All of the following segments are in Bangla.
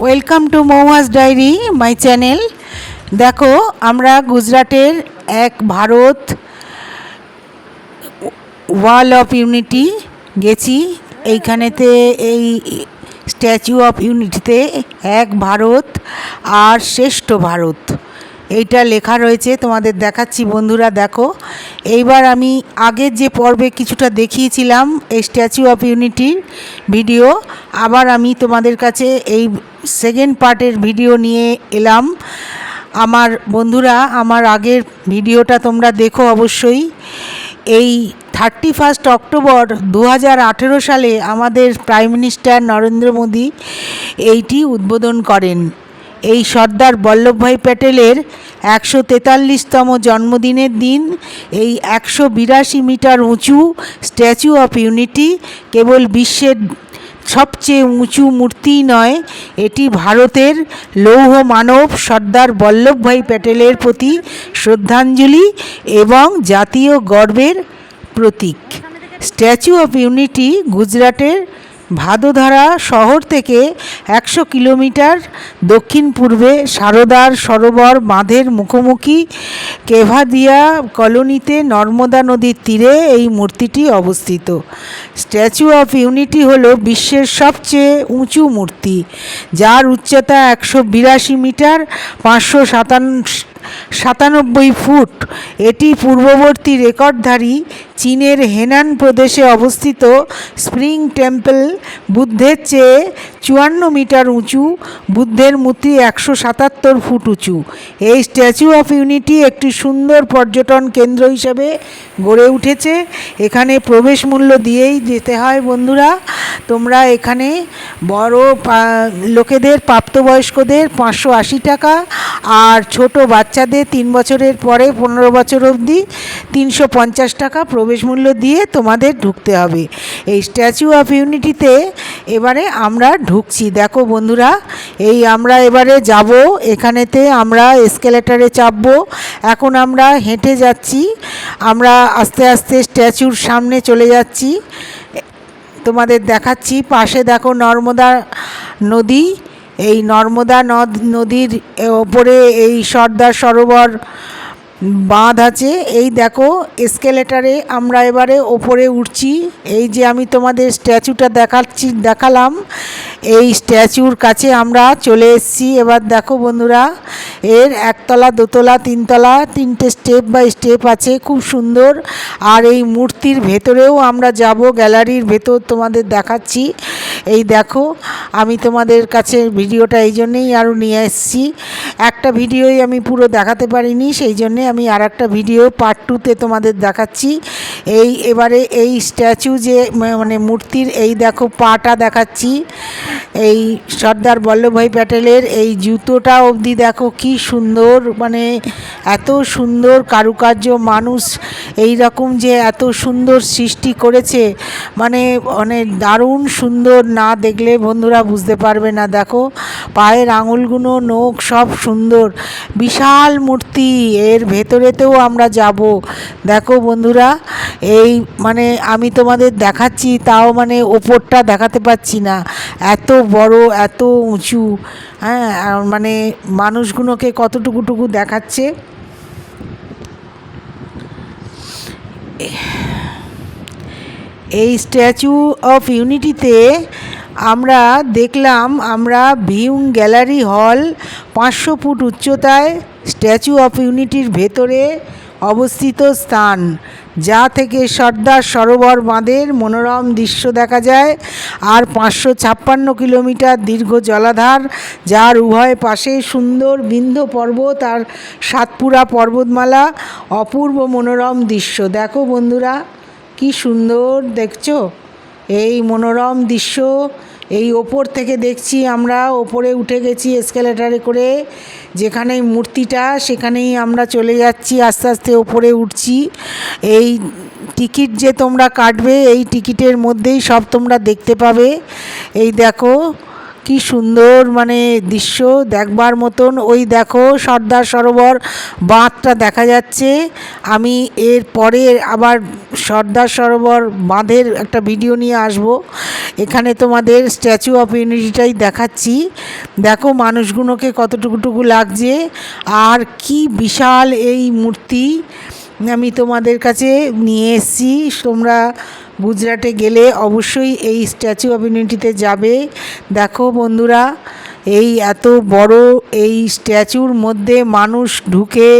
Welcome to Moumas diary my channel দেখো, আমরা গুজরাটের এক ভারত ওয়াল অফ ইউনিটি গেছি। এইখানেতে এই স্ট্যাচু অফ ইউনিটিতে এক ভারত আর শ্রেষ্ঠ ভারত। এইটা লেখা রয়েছে, তোমাদের দেখাচ্ছি বন্ধুরা, দেখো। এইবার আমি আগের যে পর্বে কিছুটা দেখিয়েছিলাম, এই স্ট্যাচু অফ ইউনিটির ভিডিও, আবার আমি তোমাদের কাছে এই সেকেন্ড পার্টের ভিডিও নিয়ে এলাম। আমার বন্ধুরা, আমার আগের ভিডিওটা তোমরা দেখো অবশ্যই। এই থার্টি ফার্স্ট অক্টোবর দু হাজার আঠেরো সালে আমাদের প্রাইম মিনিস্টার নরেন্দ্র মোদী এইটি উদ্বোধন করেন। এই সর্দার বল্লভভাই প্যাটেলের একশো তেতাল্লিশতম জন্মদিনের দিন এই একশো বিরাশি মিটার উঁচু স্ট্যাচু অফ ইউনিটি কেবল বিশ্বের সবচেয়ে উঁচু মূর্তি নয়, এটি ভারতের লৌহ মানব সর্দার বল্লভভাই প্যাটেলের প্রতি শ্রদ্ধাঞ্জলি এবং জাতীয় গর্বের প্রতীক। স্ট্যাচু অফ ইউনিটি গুজরাটের ভাদোধারা শহর থেকে একশো কিলোমিটার দক্ষিণ পূর্বে সারদার সরোবর বাঁধের মুখোমুখি কেভাদিয়া কলোনিতে নর্মদা নদীর তীরে এই মূর্তিটি অবস্থিত। স্ট্যাচু অফ ইউনিটি হল বিশ্বের সবচেয়ে উঁচু মূর্তি, যার উচ্চতা একশো বিরাশি মিটার, পাঁচশো সাতান্ন সাতানব্বই ফুট। এটি পূর্ববর্তী রেকর্ডধারী চীনের হেনান প্রদেশে অবস্থিত স্প্রিং টেম্পল। বুদ্ধের চেয়ে চুয়ান্ন মিটার উঁচু, বুদ্ধের মূর্তি একশো সাতাত্তর ফুট উঁচু। এই স্ট্যাচু অফ ইউনিটি একটি সুন্দর পর্যটন কেন্দ্র হিসেবে গড়ে উঠেছে। এখানে প্রবেশ মূল্য দিয়েই যেতে হয় বন্ধুরা। তোমরা এখানে বড় লোকেদের, প্রাপ্তবয়স্কদের পাঁচশো আশি টাকা আর ছোট বাচ্চাদের তিন বছরের পরে পনেরো বছর অবধি তিনশো পঞ্চাশ টাকা প্রবেশ মূল্য দিয়ে তোমাদের ঢুকতে হবে। এই স্ট্যাচু অফ ইউনিটিতে এবারে আমরা ঢুকছি। দেখো বন্ধুরা, এই আমরা এবারে যাব। এখানেতে আমরা এসকেলেটারে চাপবো। এখন আমরা হেঁটে যাচ্ছি। আমরা আস্তে আস্তে স্ট্যাচুর সামনে চলে যাচ্ছি। তোমাদের দেখাচ্ছি। পাশে দেখো নর্মদা নদী। এই নর্মদা নদ নদীর ওপরে এই সর্দার সরোবর বাঁধ আছে। এই দেখো এসকেলেটারে আমরা এবারে ওপরে উঠছি। এই যে আমি তোমাদের স্ট্যাচুটা দেখাচ্ছি, দেখালাম। এই স্ট্যাচুর কাছে আমরা চলে এসেছি। এবার দেখো বন্ধুরা, এর একতলা, দোতলা, তিনতলা, তিনটে স্টেপ বাই স্টেপ আছে, খুব সুন্দর। আর এই মূর্তির ভেতরেও আমরা যাব গ্যালারির ভেতর তোমাদের দেখাচ্ছি। এই দেখো, আমি তোমাদের কাছে ভিডিওটা এই জন্যেই আরও নিয়ে এসেছি। একটা ভিডিওই আমি পুরো দেখাতে পারিনি, সেই জন্যে আমি আর একটা ভিডিও পার্ট টুতে তোমাদের দেখাচ্ছি। এই এবারে এই স্ট্যাচু যে মানে মূর্তির এই দেখো পাটা দেখাচ্ছি। এই সর্দার বল্লভভাই প্যাটেলের এই জুতোটা অবধি দেখো কি সুন্দর মানে এত সুন্দর কারুকার্য মানুষ এই রকম যে এত সুন্দর সৃষ্টি করেছে মানে মানে দারুণ সুন্দর না দেখলে বন্ধুরা বুঝতে পারবে না। দেখো, পায়ের আঙুলগুলো, নখ সব সুন্দর। বিশাল মূর্তি, এর ভেতরেতেও আমরা যাব। দেখো বন্ধুরা, এই মানে আমি তোমাদের দেখাচ্ছি, তাও মানে ওপরটা দেখাতে পাচ্ছি না। এত বড়, এত উঁচু। হ্যাঁ মানে মানুষগুলোকে কতটুকুটুকু দেখাচ্ছে? এই স্ট্যাচু অফ ইউনিটিতে আমরা দেখলাম আমরা ভিউং গ্যালারি হল পাঁচশো ফুট উচ্চতায় স্ট্যাচু অফ ইউনিটির ভেতরে অবস্থিত স্থান, যা থেকে সর্দার সরোবর বাঁধের মনোরম দৃশ্য দেখা যায় আর পাঁচশো ছাপ্পান্ন কিলোমিটার দীর্ঘ জলাধার, যার উভয় পাশে সুন্দর বিন্ধ পর্বত আর সাতপুরা পর্বতমালা, অপূর্ব মনোরম দৃশ্য। দেখো বন্ধুরা কি সুন্দর দেখছ? এই মনোরম দৃশ্য, এই ওপর থেকে দেখছি আমরা, ওপরে উঠে গেছি এসকেলেটারে করে। যেখানে মূর্তিটা, সেখানেই আমরা চলে যাচ্ছি, আস্তে আস্তে ওপরে উঠছি। এই টিকিট যে তোমরা কাটবে, এই টিকিটের মধ্যেই সব তোমরা দেখতে পাবে। এই দেখো কি সুন্দর মানে দৃশ্য দেখবার মতন। ওই দেখো সর্দার সরোবর বাঁধটা দেখা যাচ্ছে। আমি এর পরে আবার সর্দার সরোবর বাঁধের একটা ভিডিও নিয়ে আসব। এখানে তোমাদের স্ট্যাচু অফ ইউনিটিটাই দেখাচ্ছি। দেখো মানুষগুলোকে কতটুকুটুকু লাগছে। আর কি বিশাল এই মূর্তি। আমি তোমাদের কাছে নিয়ে এসেছি। তোমরা গুজরাটে গেলে অবশ্যই এই স্ট্যাচু অফ ইউনিটিতে যাবে। দেখো বন্ধুরা, এই এত বড় এই স্ট্যাচুর মধ্যে মানুষ ঢুকে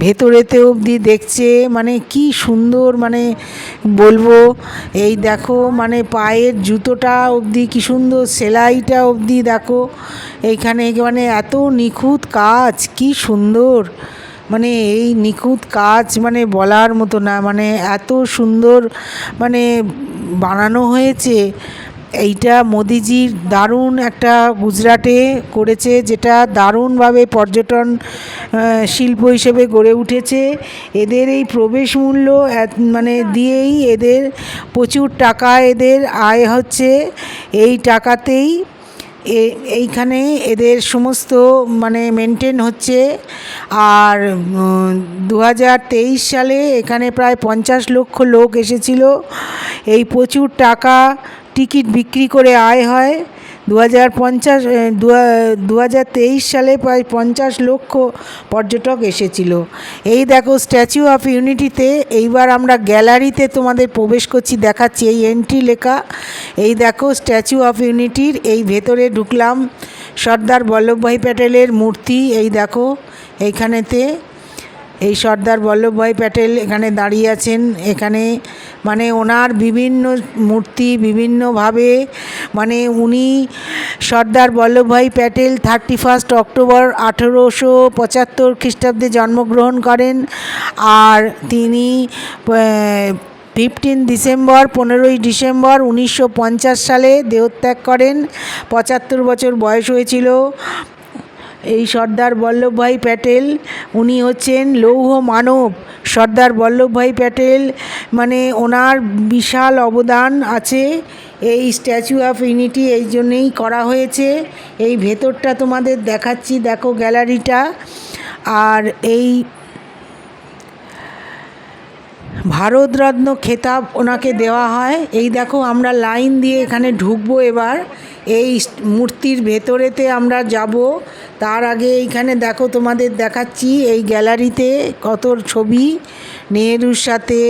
ভেতরেতে অবধি দেখছে। মানে কি সুন্দর মানে বলব, এই দেখো মানে পায়ের জুতোটা অবধি কি সুন্দর, সেলাইটা অবধি দেখো। এইখানে মানে এত নিখুঁত কাজ, কি সুন্দর। মানে এই নিখুঁত কাজ মানে বলার মতো না মানে এত সুন্দর মানে বানানো হয়েছে। এইটা মোদিজির দারুণ একটা গুজরাটে করেছে, যেটা দারুণভাবে পর্যটন শিল্প হিসেবে গড়ে উঠেছে। এদের এই প্রবেশ মূল্য মানে দিয়েই এদের প্রচুর টাকা এদের আয় হচ্ছে। এই টাকাতেই এইখানে এদের সমস্ত মানে মেনটেন হচ্ছে। আর দু হাজার তেইশ সালে এখানে প্রায় পঞ্চাশ লক্ষ লোক এসেছিল। এই প্রচুর টাকা টিকিট বিক্রি করে আয় হয়। দু হাজার পঞ্চাশ দু হাজার তেইশ সালে প্রায় পঞ্চাশ লক্ষ পর্যটক এসেছিল। এই দেখো স্ট্যাচু অফ ইউনিটিতে এইবার আমরা গ্যালারিতে তোমাদের প্রবেশ করছি, দেখাচ্ছি এই এন্ট্রি লেখা। এই দেখো স্ট্যাচু অফ ইউনিটির এই ভেতরে ঢুকলাম, সর্দার বল্লভভাই প্যাটেলের মূর্তি, এই দেখো, এইখানেতে এই সর্দার বল্লভভাই প্যাটেল এখানে দাঁড়িয়ে আছেন। এখানে মানে ওনার বিভিন্ন মূর্তি বিভিন্নভাবে মানে উনি Sardar Vallabhbhai Patel thirty first October আঠেরোশো পঁচাত্তর খ্রিস্টাব্দে জন্মগ্রহণ করেন আর তিনি ফিফটিন ডিসেম্বর পনেরোই ডিসেম্বর উনিশশো পঞ্চাশ সালে দেহত্যাগ করেন। পঁচাত্তর বছর বয়স হয়েছিল। এই সর্দার বল্লভভাই প্যাটেল, উনি হচ্ছেন লৌহ মানব। সর্দার বল্লভভাই প্যাটেল মানে ওনার বিশাল অবদান আছে এই স্ট্যাচু অফ ইউনিটি, এই জন্যেই করা হয়েছে। এই ভেতরটা তোমাদের দেখাচ্ছি, দেখো গ্যালারিটা। আর এই ভারতরত্ন খেতাব ওনাকে দেওয়া হয়। এই দেখো, আমরা লাইন দিয়ে এখানে ঢুকবো এবার। এই মূর্তির ভেতরেতে আমরা যাব। তার আগে এইখানে দেখো, তোমাদের দেখাচ্ছি এই গ্যালারিতে কত ছবি। নেহেরুর সাথে,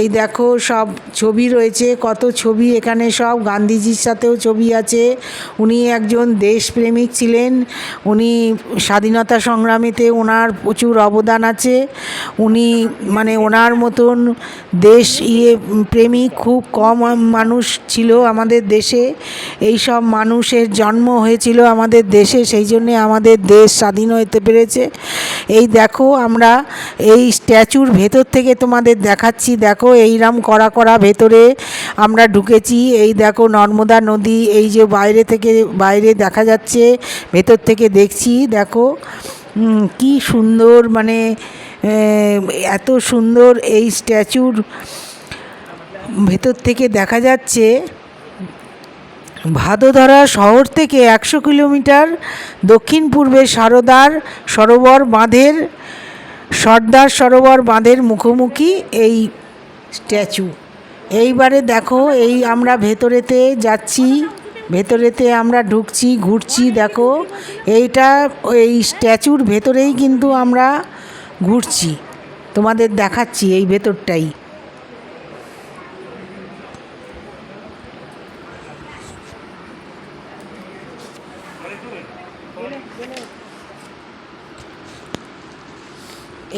এই দেখো সব ছবি রয়েছে, কত ছবি এখানে সব, গান্ধীজির সাথেও ছবি আছে। উনি একজন দেশপ্রেমিক ছিলেন, উনি স্বাধীনতা সংগ্রামেতে ওনার প্রচুর অবদান আছে। উনি মানে ওনার মতন দেশ ইয়ে প্রেমিক, খুব কম মানুষ ছিল আমাদের দেশে। এই সব মানুষের জন্ম হয়েছিল আমাদের দেশে, সেই জন্যে আমাদের দেশ স্বাধীন হতে পেরেছে। এই দেখো আমরা এই স্ট্যাচুর ভেতর থেকে তোমাদের দেখাচ্ছি, দেখো এইরাম করা করা ভেতরে আমরা ঢুকেছি। এই দেখো নর্মদা নদী, এই যে বাইরে থেকে, বাইরে দেখা যাচ্ছে, ভেতর থেকে দেখছি, দেখো। কি সুন্দর মানে এত সুন্দর এই স্ট্যাচুর ভেতর থেকে দেখা যাচ্ছে। ভাদোদরা শহর থেকে একশো কিলোমিটার দক্ষিণ পূর্বে সারদার সরোবর বাঁধের সর্দার সরোবর বাঁধের মুখোমুখি এই স্ট্যাচু। এইবারে দেখো, এই আমরা ভেতরেতে যাচ্ছি, ভেতরেতে আমরা ঢুকছি, ঘুরছি, দেখো, এইটা এই স্ট্যাচুর ভেতরেই কিন্তু আমরা ঘুরছি। তোমাদের দেখাচ্ছি এই ভেতরটাই।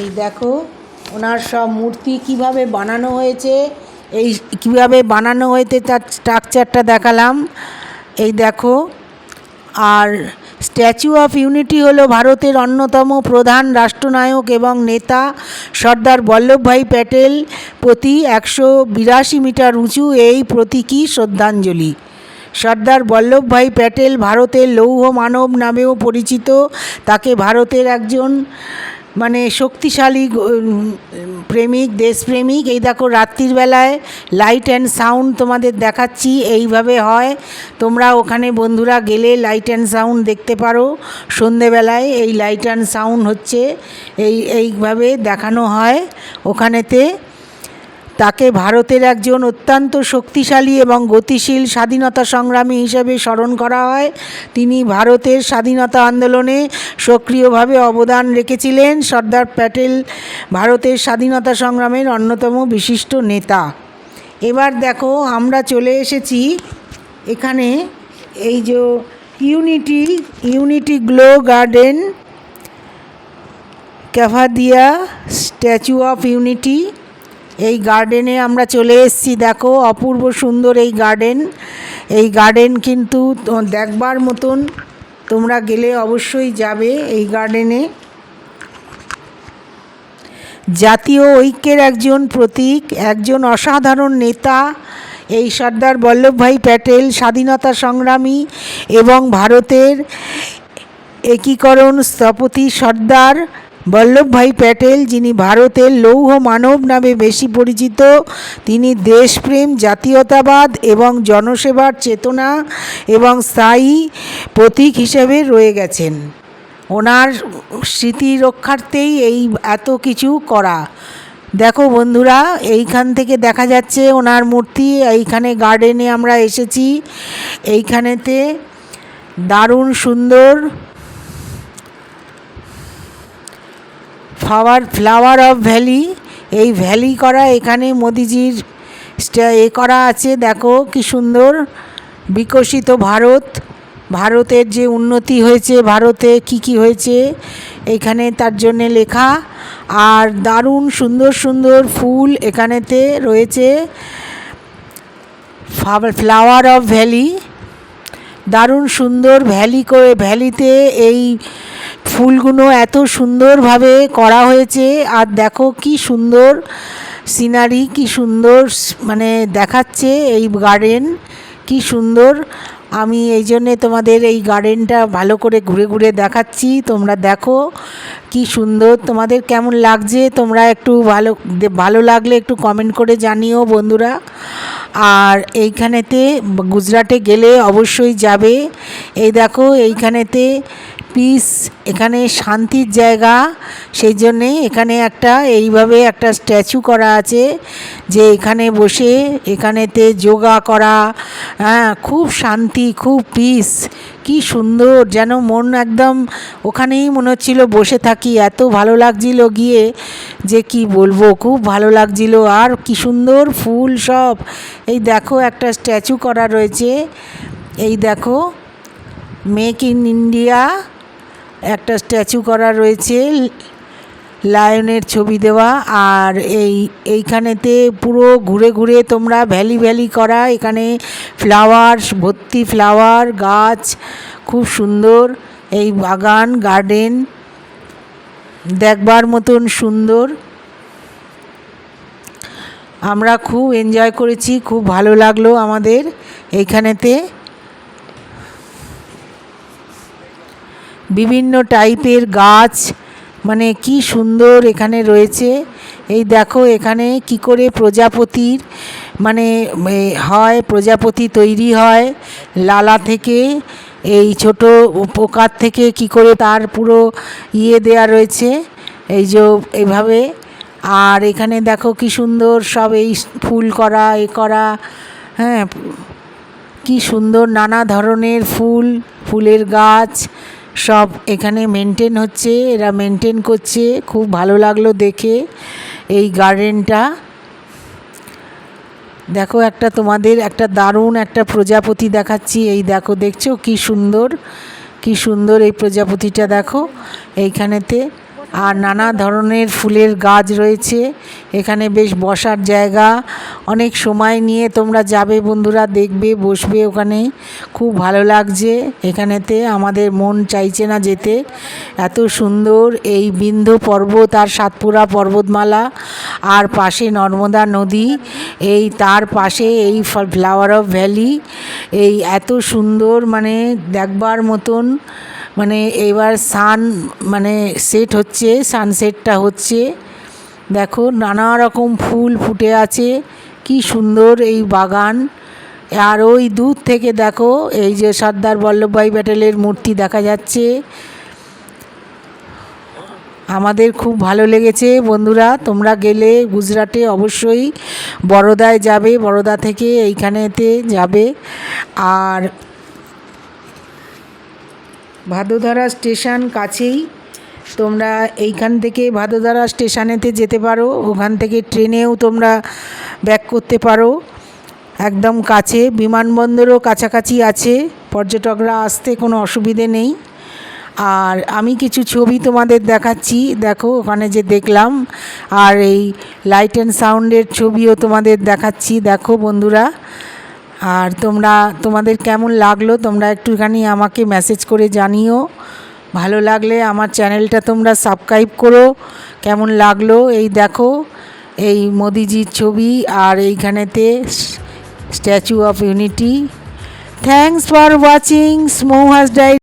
এই দেখো, ওনার সব মূর্তি কীভাবে বানানো হয়েছে, এই কীভাবে বানানো হয়েছে তার স্ট্রাকচারটা দেখালাম। এই দেখো, আর স্ট্যাচু অফ ইউনিটি হলো ভারতের অন্যতম প্রধান রাষ্ট্রনায়ক এবং নেতা সর্দার বল্লভভাই প্যাটেল প্রতি একশো বিরাশি মিটার উঁচু এই প্রতীকী শ্রদ্ধাঞ্জলি। সর্দার বল্লভভাই প্যাটেল ভারতের লৌহ মানব নামেও পরিচিত, তাকে ভারতের একজন মানে শক্তিশালী প্রেমিক, দেশপ্রেমিক। এই দেখো রাত্রির বেলায় লাইট অ্যান্ড সাউন্ড তোমাদের দেখাচ্ছি, এইভাবে হয়। তোমরা ওখানে বন্ধুরা গেলে লাইট অ্যান্ড সাউন্ড দেখতে পারো। সন্ধেবেলায় এই লাইট অ্যান্ড সাউন্ড হচ্ছে, এই, এইভাবে দেখানো হয় ওখানেতে। তাকে ভারতের একজন অত্যন্ত শক্তিশালী এবং গতিশীল স্বাধীনতা সংগ্রামী হিসেবে স্মরণ করা হয়। তিনি ভারতের স্বাধীনতা আন্দোলনে সক্রিয়ভাবে অবদান রেখেছিলেন। সর্দার প্যাটেল ভারতের স্বাধীনতা সংগ্রামের অন্যতম বিশিষ্ট নেতা। এবার দেখো, আমরা চলে এসেছি এখানে এই যে unity unity glow garden, Kevadia statue of unity. এই গার্ডেনে আমরা চলে এসেছি। দেখো, অপূর্ব সুন্দর এই গার্ডেন এই গার্ডেন কিন্তু দেখবার মতন তোমরা গেলে অবশ্যই যাবে এই গার্ডেনে জাতীয় ঐক্যের একজন প্রতীক, একজন অসাধারণ নেতা এই সর্দার বল্লভভাই প্যাটেল, স্বাধীনতা সংগ্রামী এবং ভারতের একীকরণ স্থপতি সর্দার বল্লভভাই প্যাটেল, যিনি ভারতের লৌহ মানব নামে বেশি পরিচিত, তিনি দেশপ্রেম, জাতীয়তাবাদ এবং জনসেবার চেতনা এবং স্থায়ী প্রতীক হিসেবে রয়ে গেছেন। ওনার স্মৃতি রক্ষার্থেই এই এত কিছু করা। দেখো বন্ধুরা, এইখান থেকে দেখা যাচ্ছে ওনার মূর্তি, এইখানে গার্ডেনে আমরা এসেছি। এইখানেতে দারুণ সুন্দর ফ্লাওয়ার ফ্লাওয়ার অফ ভ্যালি এই ভ্যালি করা এখানে মোদিজির এ করা আছে, দেখো কি সুন্দর, বিকশিত ভারত, ভারতের যে উন্নতি হয়েছে, ভারতে কি কি হয়েছে, এখানে তার জন্যে লেখা, আর দারুণ সুন্দর সুন্দর ফুল এখানেতে রয়েছে ফ্লাওয়ার অফ ভ্যালি দারুণ সুন্দর ভ্যালি করে ভ্যালিতে এই ফুলগুলো এত সুন্দরভাবে করা হয়েছে, আর দেখো কি সুন্দর সিনারি কি সুন্দর মানে দেখাচ্ছে এই গার্ডেন কি সুন্দর। আমি এই জন্যে তোমাদের এই গার্ডেনটা ভালো করে ঘুরে ঘুরে দেখাচ্ছি, তোমরা দেখো কি সুন্দর। তোমাদের কেমন লাগছে, তোমরা একটু ভালো ভালো লাগলে একটু কমেন্ট করে জানিও বন্ধুরা। আর এইখানেতে গুজরাটে গেলে অবশ্যই যাবে। এই দেখো, এইখানেতে পিস এখানে শান্তির জায়গা। সেই জন্যে এখানে একটা, এইভাবে একটা স্ট্যাচু করা আছে যে এখানে বসে এখানেতে যোগা করা। হ্যাঁ খুব শান্তি, খুব পিস কি সুন্দর, যেন মন একদম ওখানেই মনে হচ্ছিল বসে থাকি। এত ভালো লাগছিল গিয়ে যে কি বলব, খুব ভালো লাগছিল। আর কি সুন্দর ফুল সব। এই দেখো একটা স্ট্যাচু করা রয়েছে। এই দেখো, মেক ইন ইন্ডিয়া একটা স্ট্যাচু করা রয়েছে। লায়নের ছবি দেওয়া আর এই এইখানেতে পুরো ঘুরে ঘুরে তোমরা ভ্যালি ভ্যালি করা। এখানে ফ্লাওয়ার ভর্তি ফ্লাওয়ার, গাছ, খুব সুন্দর। এই বাগান, গার্ডেন দেখবার মতন সুন্দর। আমরা খুব এনজয় করেছি, খুব ভালো লাগল আমাদের এইখানেতে। বিভিন্ন টাইপের গাছ মানে কি সুন্দর এখানে রয়েছে। এই দেখো এখানে কি করে প্রজাপতির মানে হয়, প্রজাপতি তৈরি হয় লালা থেকে। এই ছোট পোকার থেকে কি করে তার পুরো ইয়ে দেয়া রয়েছে। এই যে এইভাবে আর এখানে দেখো কি সুন্দর সব এই ফুল করা, এ করা হ্যাঁ। কি সুন্দর নানা ধরনের ফুল, ফুলের গাছ। সব এখানে মেনটেন হচ্ছে, এরা মেনটেন করছে। খুব ভালো লাগল দেখে এই গার্ডেনটা দেখো একটা তোমাদের একটা দারুণ একটা প্রজাপতি দেখাচ্ছি। এই দেখো, দেখছ কি সুন্দর কি সুন্দর এই প্রজাপতিটা দেখো এইখানেতে। আর নানা ধরনের ফুলের গাছ রয়েছে। এখানে বেশ বসার জায়গা। অনেক সময় নিয়ে তোমরা যাবে, বন্ধুরা দেখবে, বসবে ওখানে। খুব ভালো লাগছে এখানেতে। আমাদের মন চাইছে না যেতে। এত সুন্দর এই বিন্ধ্য পর্বত আর সাতপুরা পর্বতমালা। আর পাশে নর্মদা নদী। এই তার পাশে এই ফ্লাওয়ার অফ ভ্যালি। এই এত সুন্দর মানে দেখবার মতন মানে এবার সান মানে সেট হচ্ছে সানসেটটা হচ্ছে। দেখো নানা রকম ফুল ফুটে আছে, কি সুন্দর এই বাগান। আর ওই দূর থেকে দেখো, এই যে সর্দার বল্লভভাই প্যাটেলের মূর্তি দেখা যাচ্ছে। আমাদের খুব ভালো লেগেছে বন্ধুরা, তোমরা গেলে গুজরাটে অবশ্যই বরোদায় যাবে, বরোদা থেকে এইখানেতে যাবে। আর ভাদোদরা স্টেশন কাছেই। তোমরা এইখান থেকে ভাদোদরা স্টেশনেতে যেতে পারো, ওখান থেকে ট্রেনেও তোমরা ব্যাক করতে পারো। একদম কাছে, বিমানবন্দরও কাছাকাছি আছে, পর্যটকরা আসতে কোনো অসুবিধে নেই। আর আমি কিছু ছবি তোমাদের দেখাচ্ছি, দেখো ওখানে যে দেখলাম। আর এই লাইট অ্যান্ড সাউন্ডের ছবিও তোমাদের দেখাচ্ছি, দেখো বন্ধুরা। আর তোমরা, তোমাদের কেমন লাগল? তোমরা একটুখানি আমাকে মেসেজ করে জানিও। ভালো লাগলে আমার চ্যানেলটা তোমরা সাবস্ক্রাইব করো। কেমন লাগল? এই দেখো, এই মোদিজির ছবি আর এইখানেতে statue of unity thanks for watching স্মোহাস die